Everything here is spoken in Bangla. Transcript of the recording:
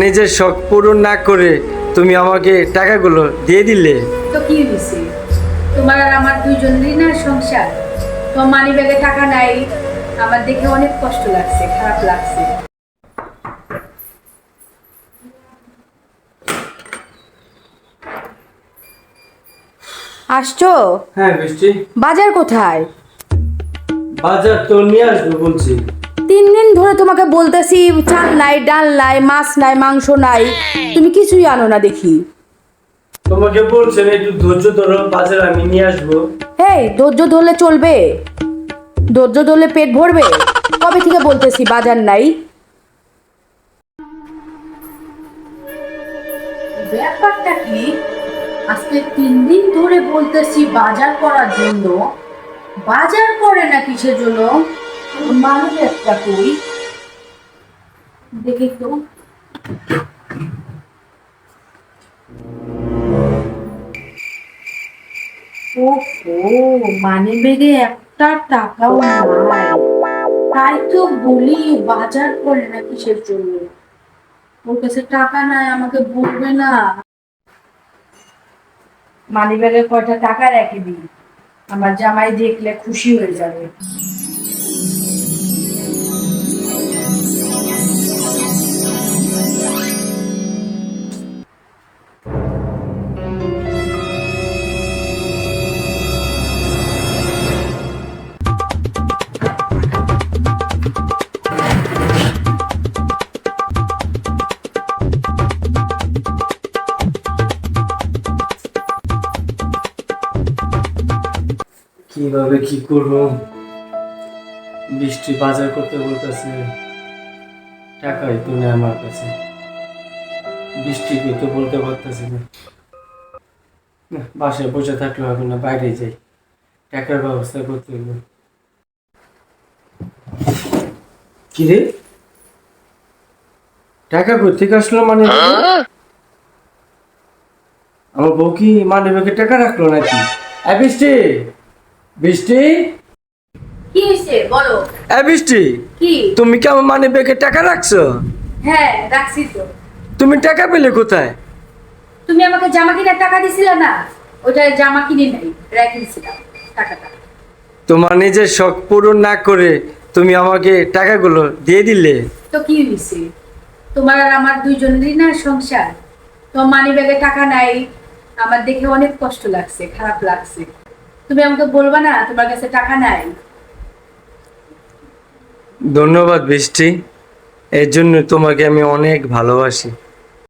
নিজের শখ পূরণ না করে তুমি আমাকে টাকাগুলো দিয়ে দিলে। তো কি হয়েছে তোমার আর আমার দুইজনেরই না সংসার। তোমার মানি ব্যাগে টাকা নাই। আমার দেখে অনেক কষ্ট লাগছে খারাপ লাগছে। আসছো? হ্যাঁ বৃষ্টি বাজার কোথায়? বাজার তো নিয়ে আসব বলছি। তিন দিন ধরে তোমাকে বলতেছি চাল নাই ডাল নাই মাছ নাই মাংস নাই তুমি কিছুই আনো না দেখি। তোমাকে বলছেন একটু ধৈর্য ধরো বাজার আমি নিয়ে আসব। এই ধৈর্য ধরলে চলবে? ধৈর্য ধরলে পেট ভরবে? কবে থেকে বলতেছি বাজার নাই? ব্যাপারটা কি? আজকে তিন দিন ধরে বলতেছি বাজার করার জন্য। বাজার করে না কিসের জন্য? কই? দেখি তো। ওহো মানে একটা টাকাও নাই। তাই তো বলি, বাজার করে না কিসের জন্য ওর কাছে টাকা নাই, আমাকে বলবে না। মানি ব্যাগে কয়টা টাকা রেখে দিই আমার জামাই দেখলে খুশি হয়ে যাবে। কীভাবে কি করব? বৃষ্টি বাজার করতে বলতেছে, টাকাই তো নেই আমার কাছে। বৃষ্টিকে তো বলতে পারতেছি না। বাসায় বসে থাকলে হবে না বাইরে যাই। টাকার ব্যবস্থা করতে হবে। কি রে? টাকা কোথেকে আসলো মানে? আমার বউ কি মানে টাকা রাখল নাকি? এ বৃষ্টি? কি হয়েছে বলো। এ বৃষ্টি? কি? তুমি কি আমার মানে ব্যাগে টাকা রাখছো? হ্যাঁ রাখছি তো। তুমি টাকা পেলে কোথায়? তুমি আমাকে জামা কিনার টাকা দিছিলে না? ওটা জামা কিনে নাই রেখে দিছিলাম টাকাটা। তোমার নিজের শখ পূরণ না করে তুমি আমাকে টাকাগুলো দিয়ে দিলে। তো কি হয়েছে তোমার আর আমার দুইজনেরই না সংসার। তোমার মানি ব্যাগে টাকা নাই আমার দেখে অনেক কষ্ট লাগছে খারাপ লাগছে। তুমি আমাকে বলবা না, তোমার কাছে টাকা নাই। ধন্যবাদ বৃষ্টি, এর জন্য তোমাকে আমি অনেক ভালোবাসি।